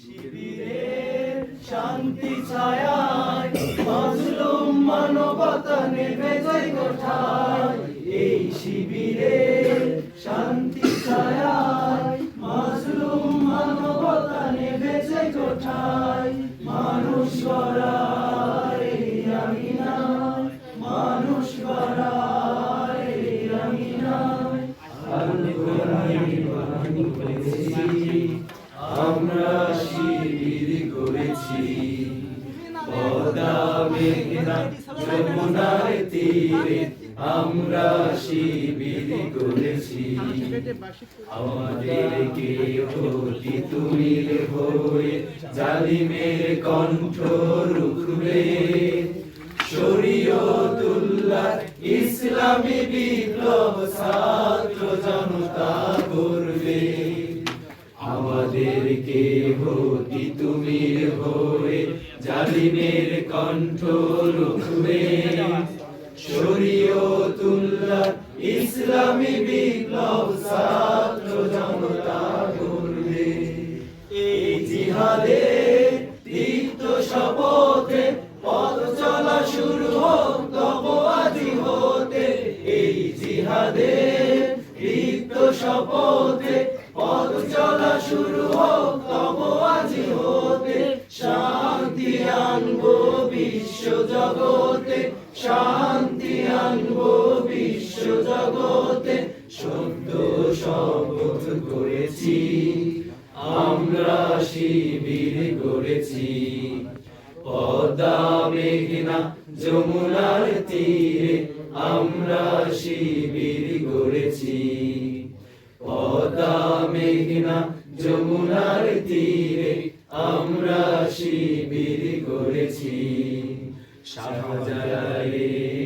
শিবিরের শান্তি ছায়ায় মাজলুম মানবতা নেমে যায় কোঠায়। এই শিবিরের শান্তি ছায়ায় মাজলুম মানবতা নেমে যায় কোঠায়। মানুষ এই আঙিনায় তীরে আমরা শিবির করেছি আমাদেরকে অতি তুমির হয়ে জালিমের কণ্ঠ রুখবে শরীয়তুল্লাহ ইসলামী বিপ্লব ছাত্র জনতা করবে আমাদেরকে হতি হয়ে জালিমের কণ্ঠ রুখবে। শরীয়তুল্লাহ ইসলামী বিপ্লব ছাত্র জনতা করবে। এই জিহাদে দীপ্ত শপথে পথ চলা শুরু হোক তব আজি হতে। এই জিহাদে দীপ্ত শপথে পথ চলা শুরু শান্তি আনব বিশ্ব জগতে, শান্তি আনব বিশ্ব জগতে সত্য শপথ করেছি, আমরা শিবির করেছি পদ্মা মেঘনা যমুনার তীরে আমরা শিবির গড়েছি। পদ্মা মেঘনা যমুনার তীরে আমরা শিবির গড়েছি শাহজালালের